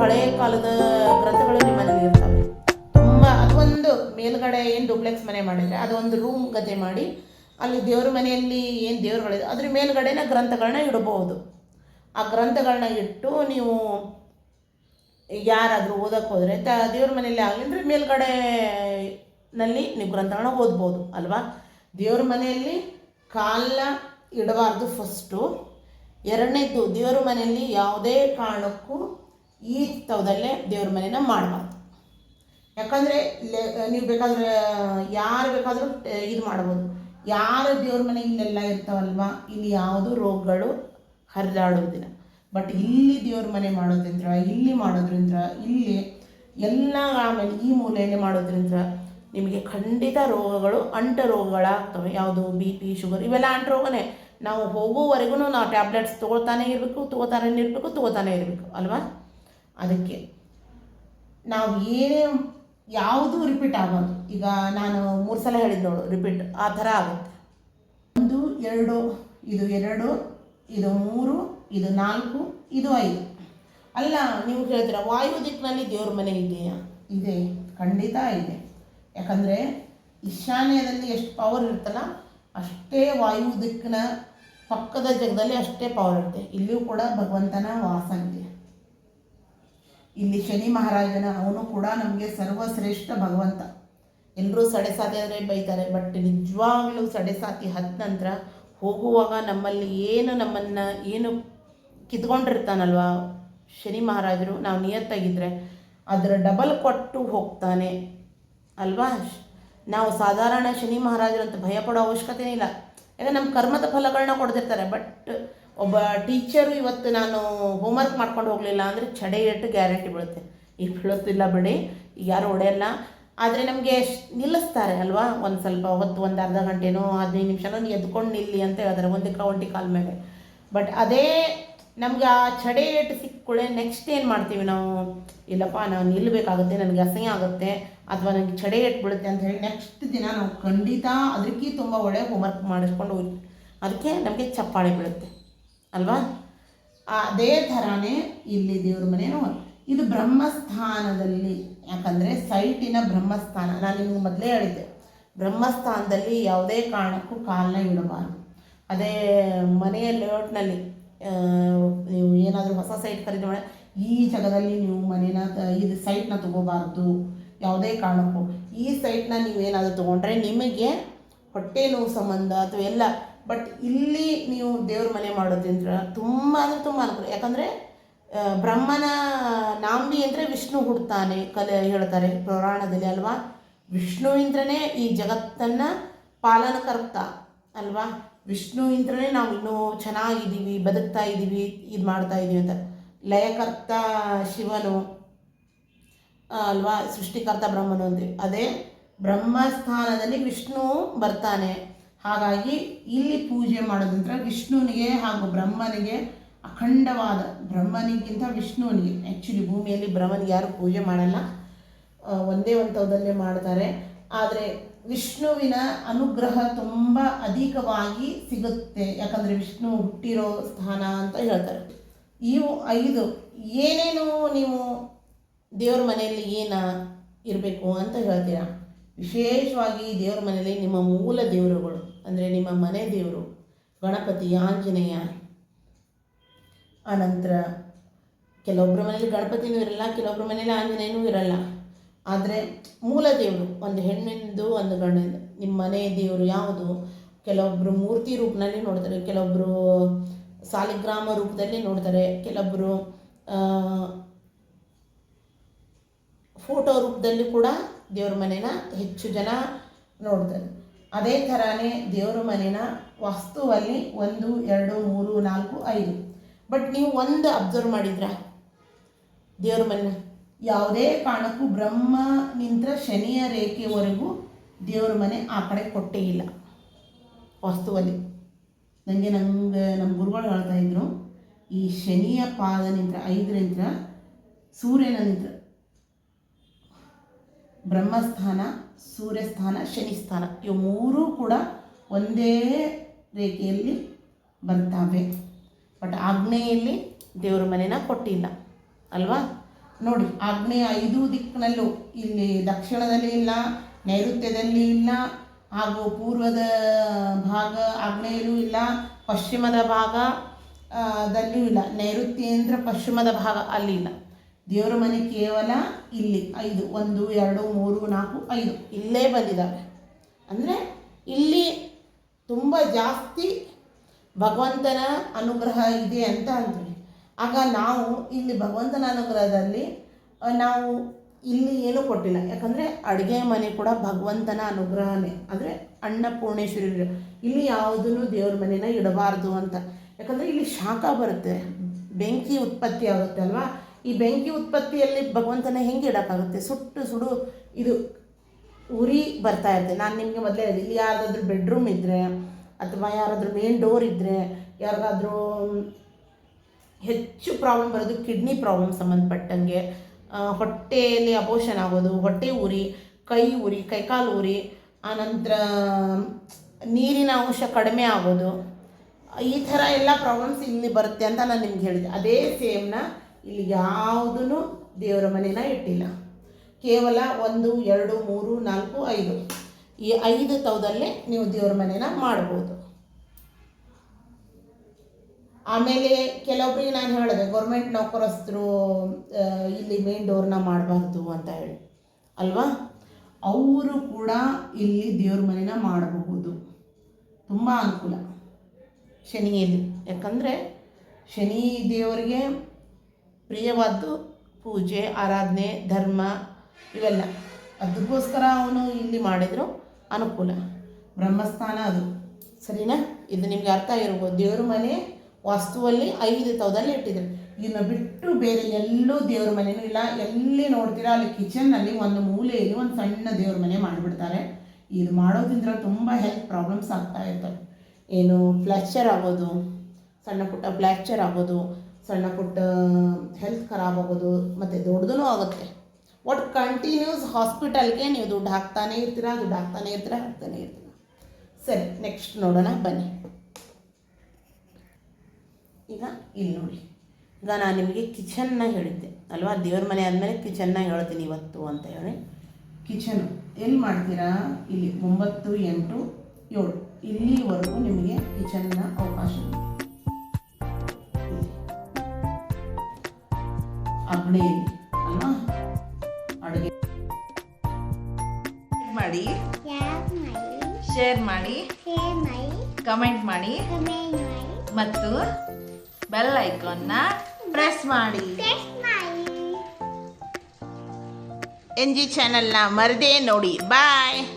ಹಳೆಯ ಕಾಲದ ಗ್ರಂಥಗಳು ನಿಮ್ಮಲ್ಲಿ ಇರ್ತವೆ. ತುಂಬ ಅದೊಂದು ಮೇಲ್ಗಡೆ ಏನು ಡೂಪ್ಲೆಕ್ಸ್ ಮನೆ ಮಾಡಿದರೆ ಅದೊಂದು ರೂಮ್ ಗತೆ ಮಾಡಿ ಅಲ್ಲಿ ದೇವ್ರ ಮನೆಯಲ್ಲಿ ಏನು ದೇವ್ರುಗಳಿದೆ, ಅದ್ರ ಮೇಲ್ಗಡೆನ ಗ್ರಂಥಗಳನ್ನ ಇಡಬಹುದು. ಆ ಗ್ರಂಥಗಳನ್ನ ಇಟ್ಟು ನೀವು ಯಾರಾದರೂ ಓದಕ್ಕೆ ಹೋದರೆ, ತ ದೇವ್ರ ಮನೆಯಲ್ಲಿ ಆಗಲಿಂದ್ರೆ ಮೇಲ್ಗಡೆ ನಲ್ಲಿ ನೀವು ಗ್ರಂಥಗಳನ್ನ ಓದ್ಬೋದು, ಅಲ್ವಾ? ದೇವ್ರ ಮನೆಯಲ್ಲಿ ಕಾಲ ಇಡಬಾರ್ದು ಫಸ್ಟು ಎರಡನೇದ್ದು ದೇವ್ರ ಮನೆಯಲ್ಲಿ ಯಾವುದೇ ಕಾರಣಕ್ಕೂ ಈ ತವದಲ್ಲೇ ದೇವ್ರ ಮನೆನ ಮಾಡಬಾರ್ದು. ಯಾಕಂದರೆ ನೀವು ಬೇಕಾದ್ರೆ, ಯಾರು ಬೇಕಾದರೂ ಇದು ಮಾಡ್ಬೋದು. ಯಾರು ದೇವ್ರ ಮನೆ ಇಲ್ಲೆಲ್ಲ ಇರ್ತಾವಲ್ವ, ಇಲ್ಲಿ ಯಾವುದು ರೋಗಗಳು ಹರಿದಾಡೋದಿಲ್ಲ ಬಟ್ ಇಲ್ಲಿ ದೇವ್ರ ಮನೆ ಮಾಡೋದ್ರಿಂದ ಇಲ್ಲಿ ಮಾಡೋದ್ರಿಂದ ಇಲ್ಲಿ ಎಲ್ಲ ಆಮೇಲೆ ಈ ಮೂಲೆಯಲ್ಲಿ ಮಾಡೋದ್ರಿಂದ ನಿಮಗೆ ಖಂಡಿತ ರೋಗಗಳು, ಅಂಟ ರೋಗಗಳಾಗ್ತವೆ. ಯಾವುದು ಬಿ ಪಿ, ಶುಗರ್, ಇವೆಲ್ಲ ಅಂಟ ರೋಗನೇ. ನಾವು ಹೋಗೋವರೆಗೂ ನಾವು ಟ್ಯಾಬ್ಲೆಟ್ಸ್ ತೊಗೊಳ್ತಾನೆ ಇರಬೇಕು, ತೊಗೋತಾನೆ ಇರಬೇಕು ತೊಗೋತಾನೆ ಇರಬೇಕು, ಅಲ್ವಾ? ಅದಕ್ಕೆ. ನಾವು ಏನೇ ಯಾವುದೂ ರಿಪೀಟ್ ಆಗೋದು ಈಗ ನಾನು ಮೂರು ಸಲ ಹೇಳಿದ್ದು ನೋಡು ರಿಪೀಟ್ ಆ ಥರ ಆಗುತ್ತೆ. ಒಂದು, ಎರಡು, ಇದು ಎರಡು, ಇದು ಮೂರು, ಇದು ನಾಲ್ಕು, ಇದು ಐದು. ಅಲ್ಲ, ನೀವು ಹೇಳ್ತೀರ ವಾಯು ದಿಕ್ಕಿನಲ್ಲಿ ದೇವ್ರ ಮನೆ ಇದೆಯಾ? ಇದೆ, ಖಂಡಿತ ಇದೆ. ಯಾಕಂದರೆ ಈಶಾನ್ಯದಲ್ಲಿ ಎಷ್ಟು ಪವರ್ ಇರುತ್ತಲ್ಲ, ಅಷ್ಟೇ ವಾಯು ದಿಕ್ಕಿನ ಪಕ್ಕದ ಜಾಗದಲ್ಲಿ ಅಷ್ಟೇ ಪವರ್ ಇರುತ್ತೆ. ಇಲ್ಲಿಯೂ ಕೂಡ ಭಗವಂತನ ವಾಸ ಇದೆ. ಇಲ್ಲಿ ಶನಿ ಮಹಾರಾಜನ ಅವನು ಕೂಡ ನಮಗೆ ಸರ್ವಶ್ರೇಷ್ಠ ಭಗವಂತ. ಎಲ್ಲರೂ ಸಡೆಸಾತಿ ಅಂದರೆ ಬೈತಾರೆ ಬಟ್ ನಿಜವಾಗ್ಲೂ ಸಡೆಸಾತಿ ಹತ್ತ ನಂತರ ಹೋಗುವಾಗ ನಮ್ಮಲ್ಲಿ ಏನು ನಮ್ಮನ್ನು ಏನು ಕಿತ್ಕೊಂಡಿರ್ತಾನಲ್ವ? ಶನಿ ಮಹಾರಾಜರು, ನಾವು ನಿಯತ್ತಾಗಿದ್ದರೆ ಅದರ ಡಬಲ್ ಕೊಟ್ಟು ಹೋಗ್ತಾನೆ. ಅಲ್ವಾ? ನಾವು ಸಾಧಾರಣ ಶನಿ ಮಹಾರಾಜರು ಅಂತ ಭಯ ಪಡೋ ಅವಶ್ಯಕತೆ ಇಲ್ಲ. ಯಾಕಂದ್ರೆ ನಮ್ಮ ಕರ್ಮದ ಫಲಗಳನ್ನ ಕೊಡ್ತಿರ್ತಾರೆ ಬಟ್ ಒಬ್ಬ ಟೀಚರು ಇವತ್ತು ನಾನು ಹೋಮ್ವರ್ಕ್ ಮಾಡ್ಕೊಂಡು ಹೋಗಲಿಲ್ಲ ಅಂದರೆ ಚಡೆ ಇಟ್ಟು ಗ್ಯಾರಂಟಿ ಬೀಳುತ್ತೆ. ಈಗ ಬೀಳುತ್ತಿಲ್ಲ ಬಿಡಿ, ಈಗ ಯಾರು ಹೊಡೆಯಲ್ಲ. ಆದರೆ ನಮಗೆ ನಿಲ್ಲಿಸ್ತಾರೆ ಅಲ್ವಾ? ಒಂದು ಸ್ವಲ್ಪ ಹೊತ್ತು, ಒಂದು ಅರ್ಧ ಗಂಟೆನೋ, ಹದಿನೈದು ನಿಮಿಷನೋ ಎದ್ಕೊಂಡು ನಿಲ್ಲಿ ಅಂತ ಹೇಳ್ತಾರೆ, ಒಂದು ಕೌಂಟಿ ಕಾಲ್ ಮೇಲೆ. ಬಟ್ ಅದೇ ನಮ್ಗೆ ಆ ಚಡೆ ಏಟು ಸಿಕ್ಕುಳೆ ನೆಕ್ಸ್ಟ್ ಏನು ಮಾಡ್ತೀವಿ ನಾವು? ಇಲ್ಲಪ್ಪ, ನಾವು ನಿಲ್ಲಬೇಕಾಗುತ್ತೆ ನನಗೆ ಅಸಹ್ಯ ಆಗುತ್ತೆ, ಅಥವಾ ನನಗೆ ಚಡೆ ಏಟು ಬೀಳುತ್ತೆ ಅಂತ ಹೇಳಿ ನೆಕ್ಸ್ಟ್ ದಿನ ನಾವು ಖಂಡಿತ ಅದಕ್ಕೆ ತುಂಬ ಒಳ್ಳೆ ಹೋಮ್ವರ್ಕ್ ಮಾಡಿಸ್ಕೊಂಡು ಹೋಗಿ ಅದಕ್ಕೆ ನಮಗೆ ಚಪ್ಪಾಳೆ ಬೀಳುತ್ತೆ. ಅಲ್ವಾ? ಅದೇ ಥರನೇ ಇಲ್ಲಿ ದೇವ್ರ ಮನೆಯೂ ಇದು ಬ್ರಹ್ಮಸ್ಥಾನದಲ್ಲಿ, ಯಾಕಂದರೆ ಸೈಟಿನ ಬ್ರಹ್ಮಸ್ಥಾನ. ನಾನು ನಿಮಗೆ ಮೊದಲೇ ಹೇಳಿದ್ದೆ, ಬ್ರಹ್ಮಸ್ಥಾನದಲ್ಲಿ ಯಾವುದೇ ಕಾರಣಕ್ಕೂ ಕಾಲನ್ನ ಇಡಬಾರ್ದು. ಅದೇ ಮನೆಯ ಲೇಔಟ್ನಲ್ಲಿ ನೀವು ಏನಾದರೂ ಹೊಸ ಸೈಟ್ ಖರೀದಿ ಮಾಡಿ, ಈ ಜಾಗದಲ್ಲಿ ನೀವು ಮನೇನ ಇದು ಸೈಟ್ನ ತಗೋಬಾರ್ದು, ಯಾವುದೇ ಕಾರಣಕ್ಕೂ. ಈ ಸೈಟ್ನ ನೀವು ಏನಾದರೂ ತೊಗೊಂಡ್ರೆ ನಿಮಗೆ ಹೊಟ್ಟೆ ನೋವು ಸಂಬಂಧ ಅಥವಾ ಎಲ್ಲ ಬಟ್ ಇಲ್ಲಿ ನೀವು ದೇವ್ರ ಮನೆ ಮಾಡೋದ್ರಿಂದ ತುಂಬ ಅಂದರೆ ತುಂಬ ಅನುಕೂಲ. ಯಾಕಂದರೆ ಬ್ರಹ್ಮನ ನಾಂಬಿ ಅಂದರೆ ವಿಷ್ಣು ಹುಡ್ತಾನೆ ಕಲೆ ಹೇಳ್ತಾರೆ ಪುರಾಣದಲ್ಲಿ ಅಲ್ವಾ? ವಿಷ್ಣುವಿಂದ್ರನೇ ಈ ಜಗತ್ತನ್ನು ಪಾಲನಕರ್ತ ಅಲ್ವಾ? ವಿಷ್ಣುವಿಂದ್ರನೇ ನಾವು ಇನ್ನೂ ಚೆನ್ನಾಗಿದ್ದೀವಿ, ಬದುಕ್ತಾ ಇದ್ದೀವಿ, ಇದು ಮಾಡ್ತಾ ಇದ್ದೀವಿ ಅಂತ. ಲಯಕರ್ತ ಶಿವನು ಅಲ್ವಾ? ಸೃಷ್ಟಿಕರ್ತ ಬ್ರಹ್ಮನು ಅಂತೀವಿ ಅದೇ ಬ್ರಹ್ಮಸ್ಥಾನದಲ್ಲಿ ವಿಷ್ಣು ಬರ್ತಾನೆ. ಹಾಗಾಗಿ ಇಲ್ಲಿ ಪೂಜೆ ಮಾಡೋದಂದ್ರೆ ವಿಷ್ಣುವಿಗೆ ಹಾಗೂ ಬ್ರಹ್ಮನಿಗೆ ಅಖಂಡವಾದ ಬ್ರಹ್ಮನಿಗಿಂತ ವಿಷ್ಣುವಿಗೆ ಆ್ಯಕ್ಚುಲಿ ಭೂಮಿಯಲ್ಲಿ ಬ್ರಹ್ಮನಿಗೆ ಯಾರು ಪೂಜೆ ಮಾಡಲ್ಲ. ಒಂದೇ ಒಂಥದಲ್ಲೇ ಮಾಡ್ತಾರೆ. ಆದರೆ ವಿಷ್ಣುವಿನ ಅನುಗ್ರಹ ತುಂಬ ಅಧಿಕವಾಗಿ ಸಿಗುತ್ತೆ. ಯಾಕಂದರೆ ವಿಷ್ಣು ಹುಟ್ಟಿರೋ ಸ್ಥಾನ ಅಂತ ಹೇಳ್ತಾರೆ. ಇವು ಐದು, ಏನೇನು ನೀವು ದೇವ್ರ ಮನೆಯಲ್ಲಿ ಏನ ಇರಬೇಕು ಅಂತ ಹೇಳ್ತೀರಾ? ವಿಶೇಷವಾಗಿ ದೇವ್ರ ಮನೆಯಲ್ಲಿ ನಿಮ್ಮ ಮೂಲ ದೇವರುಗಳು, ಅಂದರೆ ನಿಮ್ಮ ಮನೆ ದೇವರು, ಗಣಪತಿ, ಆಂಜನೇಯ. ಆನಂತರ ಕೆಲವೊಬ್ಬರ ಮನೇಲಿ ಗಣಪತಿನೂ ಇರಲ್ಲ ಕೆಲವೊಬ್ಬರ ಮನೇಲಿ ಆಂಜನೇಯನೂ ಇರಲ್ಲ. ಆದರೆ ಮೂಲ ದೇವರು, ಒಂದು ಹೆಣ್ಣಿಂದು, ಒಂದು ಗಂಡಿಂದು, ನಿಮ್ಮ ಮನೆ ದೇವರು ಯಾವುದು? ಕೆಲವೊಬ್ಬರು ಮೂರ್ತಿ ರೂಪದಲ್ಲಿ ನೋಡ್ತಾರೆ ಕೆಲವೊಬ್ಬರು ಸಾಲಿಗ್ರಾಮ ರೂಪದಲ್ಲಿ ನೋಡ್ತಾರೆ ಕೆಲವೊಬ್ಬರು ಫೋಟೋ ರೂಪದಲ್ಲಿ ಕೂಡ ದೇವ್ರ ಮನೇನ ಹೆಚ್ಚು ಜನ ನೋಡ್ತಾರೆ ಅದೇ ಥರನೇ ದೇವ್ರ ಮನೇನ ವಾಸ್ತುವಲ್ಲಿ ಒಂದು, ಎರಡು, ಮೂರು, ನಾಲ್ಕು, ಐದು. ಬಟ್ ನೀವು ಒಂದು ಅಬ್ಸರ್ವ್ ಮಾಡಿದ್ರಾ? ದೇವ್ರ ಮನೆ. ಯಾವುದೇ ಕಾರಣಕ್ಕೂ ನಿಂತ್ರ ಶನಿಯ ರೇಖೆವರೆಗೂ ದೇವ್ರ ಮನೆ ಆ ಕಡೆ ಕೊಟ್ಟೇ ಇಲ್ಲ. ವಾಸ್ತುವಲ್ಲಿ. ನನಗೆ ನಂಗೆ ನಮ್ಮ ಗುರುಗಳು ಹೇಳ್ತಾ ಇದ್ರು, ಈ ಶನಿಯ ಪಾದನಿಂದ ಐದರಿಂದ ಸೂರ್ಯನ ನಿಂತ್ರ ಬ್ರಹ್ಮಸ್ಥಾನ, ಸೂರ್ಯಸ್ಥಾನ, ಶನಿಸ್ಥಾನ ಇವು ಮೂರೂ ಕೂಡ ಒಂದೇ ರೇಖೆಯಲ್ಲಿ ಬರ್ತಾವೆ. ಬಟ್ ಆಗ್ನೇಯಲ್ಲಿ ದೇವರ ಮನೆನ ಕೊಟ್ಟಿಲ್ಲ. ಅಲ್ವಾ? ನೋಡಿ ಆಗ್ನೇಯ ಐದು ದಿಕ್ಕಿನಲ್ಲೂ ಇಲ್ಲಿ ದಕ್ಷಿಣದಲ್ಲಿ ಇಲ್ಲ, ನೈಋತ್ಯದಲ್ಲಿ ಇಲ್ಲ, ಹಾಗೂ ಪೂರ್ವದ ಭಾಗ ಆಗ್ನೇಯಲ್ಲೂ ಇಲ್ಲ, ಪಶ್ಚಿಮದ ಭಾಗ ದಲ್ಲಿಯೂ ಇಲ್ಲ. ನೈಋತ್ಯೇಂದ್ರ ಪಶ್ಚಿಮದ ಭಾಗ ಅಲ್ಲಿ ಇಲ್ಲ. ದೇವರ ಮನೆ ಕೇವಲ ಇಲ್ಲಿ ಐದು, ಒಂದು, ಎರಡು, ಮೂರು, ನಾಲ್ಕು, ಐದು. ಇಲ್ಲೇ ಬಂದಿದ್ದಾವೆ. ಅಂದರೆ ಇಲ್ಲಿ ತುಂಬ ಜಾಸ್ತಿ ಭಗವಂತನ ಅನುಗ್ರಹ ಇದೆ ಅಂತ ಅಂತೀವಿ ಆಗ ನಾವು ಇಲ್ಲಿ ಭಗವಂತನ ಅನುಗ್ರಹದಲ್ಲಿ ನಾವು ಇಲ್ಲಿ ಏನೂ ಕೊಟ್ಟಿಲ್ಲ. ಯಾಕಂದರೆ ಅಡುಗೆ ಮನೆ ಕೂಡ ಭಗವಂತನ ಅನುಗ್ರಹನೇ. ಅಂದರೆ ಅನ್ನಪೂರ್ಣೇಶ್ವರಿ ಇಲ್ಲಿ ಯಾವುದನ್ನು ದೇವ್ರ ಮನೆನ ಇಡಬಾರ್ದು ಅಂತ. ಯಾಕಂದರೆ ಇಲ್ಲಿ ಶಾಖ ಬರುತ್ತೆ, ಬೆಂಕಿ ಉತ್ಪತ್ತಿ ಆಗುತ್ತೆ ಅಲ್ವಾ? ಈ ಬೆಂಕಿ ಉತ್ಪತ್ತಿಯಲ್ಲಿ ಭಗವಂತನ ಹೆಂಗೆ ಇಡೋಕ್ಕಾಗುತ್ತೆ? ಸುಟ್ಟು ಸುಡು ಇದು ಉರಿ ಬರ್ತಾ ಇರುತ್ತೆ. ನಾನು ನಿಮಗೆ ಮೊದಲೇ ಇಲ್ಲಿ ಯಾರಾದ್ರೂ ಬೆಡ್ರೂಮ್ ಇದ್ದರೆ ಅಥವಾ ಯಾರಾದರೂ ಮೇನ್ ಡೋರ್ ಇದ್ದರೆ ಯಾರಿಗಾದ್ರೂ ಹೆಚ್ಚು ಪ್ರಾಬ್ಲಮ್ ಬರೋದು ಕಿಡ್ನಿ ಪ್ರಾಬ್ಲಮ್ ಸಂಬಂಧಪಟ್ಟಂಗೆ. ಹೊಟ್ಟೆಯಲ್ಲಿ ಅಪೋಷನ್ ಆಗೋದು, ಹೊಟ್ಟೆ ಉರಿ, ಕೈ ಉರಿ ಕೈಕಾಲು ಉರಿ ಆನಂತರ ನೀರಿನ ಅಂಶ ಕಡಿಮೆ ಆಗೋದು. ಈ ಥರ ಎಲ್ಲ ಪ್ರಾಬ್ಲಮ್ಸ್ ಇಲ್ಲಿ ಬರುತ್ತೆ ಅಂತ ನಾನು ನಿಮ್ಗೆ ಹೇಳಿದೆ. ಅದೇ ಸೇಮ್ನ ಇಲ್ಲಿ ಯಾವುದೂ ದೇವರ ಮನೇನ ಇಟ್ಟಿಲ್ಲ. ಕೇವಲ ಒಂದು, ಎರಡು, ಮೂರು, ನಾಲ್ಕು, ಐದು. ಈ ಐದು ತವದಲ್ಲೇ ನೀವು ದೇವ್ರ ಮನೇನ ಮಾಡ್ಬೋದು. ಆಮೇಲೆ ಕೆಲವೊಬ್ಬರಿಗೆ ನಾನು ಹೇಳಿದೆ ಗೌರ್ಮೆಂಟ್ ನೌಕರಸ್ಥರು ಇಲ್ಲಿ ಮೇನ್ ಡೋರ್ನ ಮಾಡಬಾರ್ದು ಅಂತ ಹೇಳಿ. ಅಲ್ವಾ? ಅವರು ಕೂಡ ಇಲ್ಲಿ ದೇವ್ರ ಮನೇನ ಮಾಡಬಹುದು. ತುಂಬ ಅನುಕೂಲ ಶನಿಯಲ್ಲಿ. ಯಾಕಂದರೆ ಶನಿ ದೇವರಿಗೆ ಪ್ರಿಯವಾದ್ದು ಪೂಜೆ, ಆರಾಧನೆ, ಧರ್ಮ ಇವೆಲ್ಲ. ಅದಕ್ಕೋಸ್ಕರ ಅವನು ಇಲ್ಲಿ ಮಾಡಿದ್ರು ಅನುಕೂಲ. ಬ್ರಹ್ಮಸ್ಥಾನ ಅದು. ಸರಿನಾ? ಇದು ನಿಮ್ಗೆ ಅರ್ಥ ಇರ್ಬೋದು ದೇವ್ರ ಮನೆ ವಾಸ್ತುವಲ್ಲಿ ಐದು ತವದಲ್ಲಿ ಇಟ್ಟಿದ್ರು. ಇದನ್ನ ಬಿಟ್ಟು ಬೇರೆ ಎಲ್ಲೂ ದೇವ್ರ ಮನೆನೂ ಇಲ್ಲ. ಎಲ್ಲಿ ನೋಡ್ತೀರಾ, ಅಲ್ಲಿ ಕಿಚನ್ನಲ್ಲಿ ಒಂದು ಮೂಲೆಯಲ್ಲಿ ಒಂದು ಸಣ್ಣ ದೇವ್ರ ಮನೆ ಮಾಡಿಬಿಡ್ತಾರೆ. ಇದು ಮಾಡೋದ್ರಿಂದ ತುಂಬ ಹೆಲ್ತ್ ಪ್ರಾಬ್ಲಮ್ಸ್ ಆಗ್ತಾ ಇರ್ತವೆ. ಏನು ಫ್ಲ್ಯಾಕ್ಚರ್ ಆಗೋದು, ಸಣ್ಣ ಪುಟ್ಟ ಫ್ಲ್ಯಾಕ್ಚರ್ ಆಗೋದು ಸಣ್ಣ ಪುಟ್ಟ ಹೆಲ್ತ್ ಖರಾಬ್ ಆಗೋದು ಮತ್ತು ದೊಡ್ಡದೂ ಆಗುತ್ತೆ. ಒಟ್ಟು ಕಂಟಿನ್ಯೂಸ್ ಹಾಸ್ಪಿಟಲ್ಗೆ ನೀವು ದುಡ್ಡು ಹಾಕ್ತಾನೇ ಇರ್ತೀರ, ದುಡ್ಡು ಹಾಕ್ತಾನೇ ಇರ್ತೀರ ಹಾಕ್ತಾನೇ ಇರ್ತೀರ. ಸರಿ ನೆಕ್ಸ್ಟ್ ನೋಡೋಣ, ಬನ್ನಿ. ಈಗ ಇಲ್ಲಿ ನೋಡಿ. ಈಗ ನಾನು ನಿಮಗೆ ಕಿಚನ್ನ ಹೇಳಿದ್ದೆ, ಅಲ್ವಾ? ದೇವ್ರ ಮನೆ ಆದಮೇಲೆ ಕಿಚನ್ನ ಹೇಳ್ತೀನಿ ಇವತ್ತು ಅಂತ ಹೇಳಿ. ಕಿಚನ್ ಎಲ್ಲಿ ಮಾಡ್ತೀರಾ? ಇಲ್ಲಿ ಒಂಬತ್ತು ಎಂಟು ಏಳು. ಇಲ್ಲಿವರೆಗೂ ನಿಮಗೆ ಕಿಚನ್ನ ಅವಕಾಶ ಅಲ್ವಾ ಅಡುಗೆ ಮಾಡಿ. ಶೇರ್ ಮಾಡಿ? ಕಮೆಂಟ್ ಮಾಡಿ. ಮತ್ತು ಬೆಲ್ ಐಕಾನ್ನ ಪ್ರೆಸ್ ಮಾಡಿ. ಎನ್ ಜಿ ಚಾನೆಲ್ನ ಮರದೇ ನೋಡಿ. ಬಾಯ್